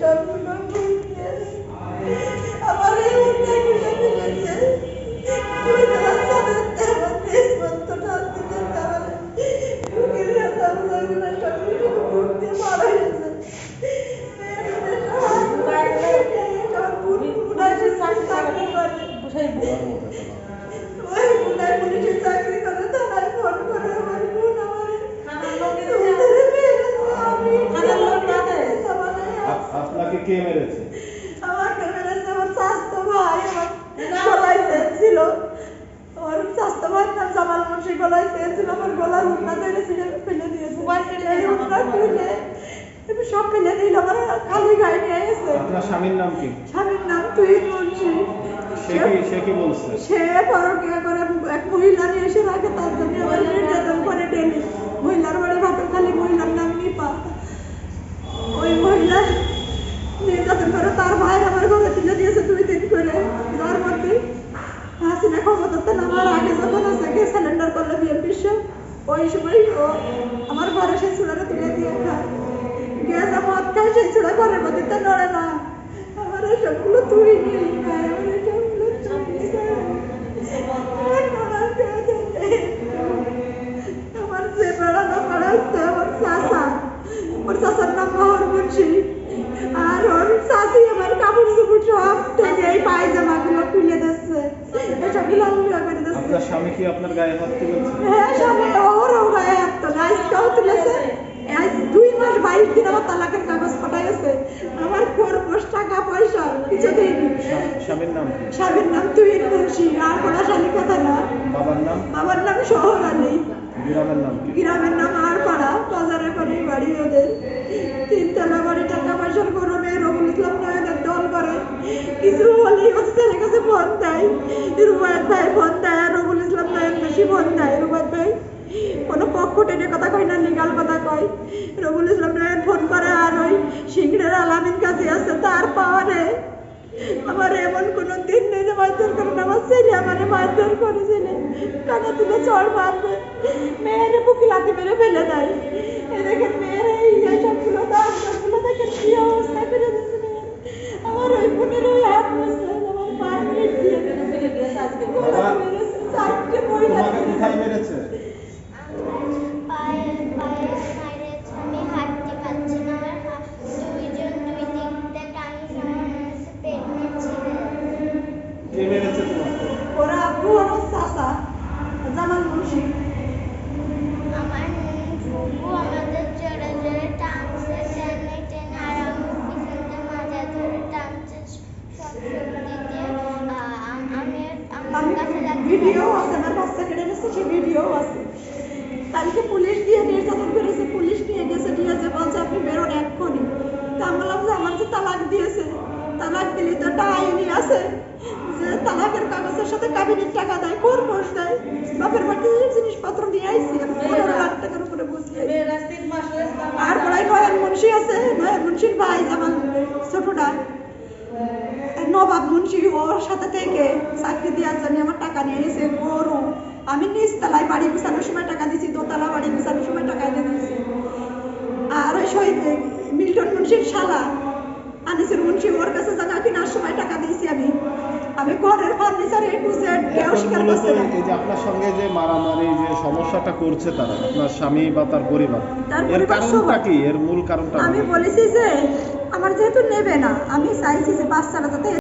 সবগুলো আপনাকে কে মেরেছে? আমাকে মেরেছে আমার স্বাস্থ্য ভাই আমার গলায় তেল ছিল। আমার স্বাস্থ্য ভাই নাম জামাল মুন্সি গলায় তেল ছিল আমার গলার উন্না ধরে ফেলে দিয়েছে। এই উন্না এবার সব ফেলে দিল আমার খালি গায়ে নিয়ে আপনার স্বামীর নাম কি? স্বামীর নাম তুই মুন্সি। সে কি সে কি বলছে? সে পরকিয়া করে এক মহিলা নিয়ে এসে রাখে তার জন্য আমার নির্যাতন করে ডেলি মহিলার বাড়ি ভাতের খালি মহিলার নাম নিপা ওই মহিলা নির্যাতন করে তার ভাই আমার ঘরে তুলে দিয়েছে দুই দিন করে যার মধ্যে হাসিনা ক্ষমতাতে নামার আগে যখন আছে গিয়ে সিলিন্ডার করল বিএনপি ওই সময় ও আমার ঘরে সেই চুলাটা তুলে দিয়ে খায় গ্যাস মদ খায় সেই চুলা ঘরের মধ্যে তো নড়ে না। আমার এসবগুলো তুই আমার আমার। আমার আমার আর ওর চাষি আমার কাপড় চুপড় সব এই পায়জামাগুলো খুলে দিচ্ছে। এসবগুলো আমি আপনার স্বামী কি আপনার গায়ে হাত তুলেছে? হ্যাঁ সামনে ওরও গায়ে হাত তোলে আজকেও তুলেছে। আজ দুই মাস বাইশ দিন আমার তালাকের কাগজ পাঠাই গেছে আমার খরপোশ টাকা পয়সা কিছু স্বা- স্বামীর নাম স্বামীর নাম তুই মুন্সি আর কোনো শালিকা থানা বাবার নাম? বাবার নাম শহর আলী। গ্রামের নাম গ্রামের নাম আর পাড়া বাজারের বাড়ি বাড়ি ওদের। তিনতলা বাড়ি টাকা পয়সার গরমে রবুল ইসলাম করে কিছু হলেই ওর কাছে ফোন দেয়। রুবায়ত ভাই ফোন দেয়, আর রবুল ইসলাম নয়ন বেশি ফোন দেয়। রুবায়ত ভাই কোনো পক্ষ টেনে কথা কয় না লিগাল কথা কয়। রবুল ইসলাম নয়ন ফোন করে, আর ওই সিংড়ের আলামিন কাছে আছে, তার পাওয়ারে আমার এমন কোনো দিন নেই যে মারধর করে না আমার ছেলে আমার মারধর করেছিল টাকা তুলে চড় মারবে। মেয়েরে বুকি লাথি মেরে ফেলে দেয়। এ দেখেন মেয়ের হচ্ছে পেট ছিঁড়ে কে মেরেছে তোমাকে ওরা আব্বু আমার চাষা জামাল মুন্সি আমার ফুপু আমাদের জোরে জোরে টানছে টেনে টেনে আর আমার পিছন দিয়ে মাজা ধরে টানছে সব শক্তি দিয়ে আ- আম- আমি আমার আমি কাছে লাগছে ভিডিও আছে আমার বাচ্চা কেটে গেছে সে ভিডিও আছে। কালকে পুলিশ দিয়ে নির্যাতন করেছে পুলিশ নিয়ে গেছে দিয়েছে বলছে আপনি বেরোন এক্ষুনি। তা আমি বললাম যে আমার যে তালাক দিয়েছে তালাক দিলে তো একটা আইনি আছে যে তালাকের কাগজের সাথে কাবিনের টাকা দেয় কোর পোষ দেয়? বাপের বাড়িতে যে জিনিসপত্র নিয়ে আইসি পনেরো লাখ টাকার উপরে বুঝতে আর পড়াই নয়ন মুন্সি আছে নয়ন মুন্সির ভাই যেমন ছোটটা। নবাব মুন্সি ওর সাথে থেকে চাকরি দেওয়ার জন্য আমার টাকা নিয়ে এসে গরু আমি নিচ তলায় বাড়ি গুছানোর সময় টাকা দিয়েছি দোতলা বাড়ি গুছানোর সময় টাকা এনে দিয়েছি আর ওই শহীদ মিল্টন মুন্সির শালা আনিসের মুন্সি ওর কাছে জায়গা কেনার সময় টাকা দিয়েছি আমি। আমি ঘরের ফার্নিচার এ টু জেড কেউ স্বীকার করছে না। এই যে আপনার সঙ্গে যে মারামারি যে সমস্যাটা করছে তারা আপনার স্বামী বা তার পরিবার এর কারণটা কি? এর মূল কারণটা আমি বলেছি যে আমার যেহেতু নেবে না আমি চাইছি যে বাচ্চারা যাতে